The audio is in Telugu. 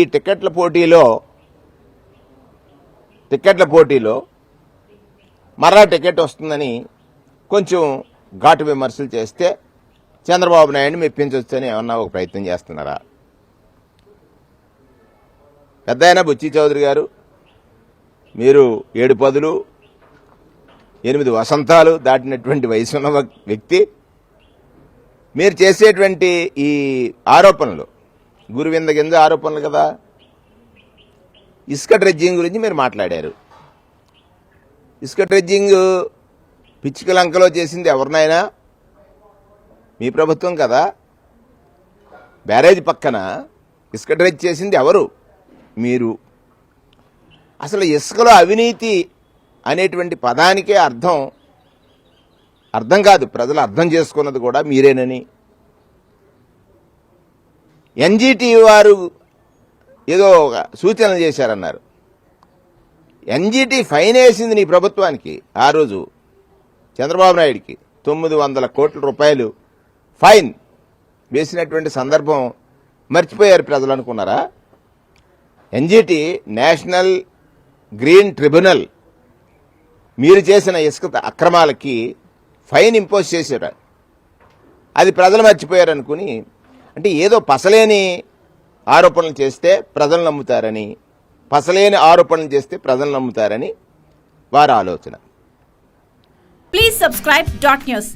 ఈ టికెట్ల పోటీలో టికెట్ల పోటీలో మరలా టికెట్ వస్తుందని కొంచెం ఘాటు విమర్శలు చేస్తే చంద్రబాబు నాయుడిని మెప్పించవచ్చని ఏమన్నా ఒక ప్రయత్నం చేస్తున్నారా? పెద్ద బుచ్చి చౌదరి గారు మీరు ఏడు పదులు ఎనిమిది వసంతాలు దాటినటువంటి వయసు ఉన్న వ్యక్తి మీరు చేసేటువంటి ఈ ఆరోపణలు గురువింద కింద ఆరోపణలు కదా? ఇసుక డ్రెడ్జింగ్ గురించి మీరు మాట్లాడారు. ఇసుక డ్రెడ్జింగ్ పిచ్చికలంకలో చేసింది ఎవరినైనా? మీ ప్రభుత్వం కదా? బ్యారేజ్ పక్కన ఇసుక డ్రెడ్జ్ చేసింది ఎవరు? మీరు. అసలు ఇసుకలో అవినీతి అనేటువంటి పదానికే అర్థం అర్థం కాదు. ప్రజలు అర్థం చేసుకున్నది కూడా మీరేనని. ఎన్జిటి వారు ఏదో ఒక సూచనలు చేశారన్నారు. ఎన్జిటి ఫైన్ వేసింది నీ ప్రభుత్వానికి ఆ రోజు చంద్రబాబు నాయుడికి. తొమ్మిది వందల కోట్ల రూపాయలు ఫైన్ వేసినటువంటి సందర్భం మర్చిపోయారు ప్రజలు అనుకున్నారా? ఎన్జిటి నేషనల్ గ్రీన్ ట్రిబ్యునల్ మీరు చేసిన ఇసుక అక్రమాలకి ఫైన్ ఇంపోజ్ చేశారు. అది ప్రజలు మర్చిపోయారు అనుకుని అంటే ఏదో పసలేని ఆరోపణలు చేస్తే ప్రజలు నమ్ముతారని పసలేని ఆరోపణలు చేస్తే ప్రజలు నమ్ముతారని వారి ఆలోచన ప్లీజ్ సబ్స్క్రైబ్ డాట్ న్యూస్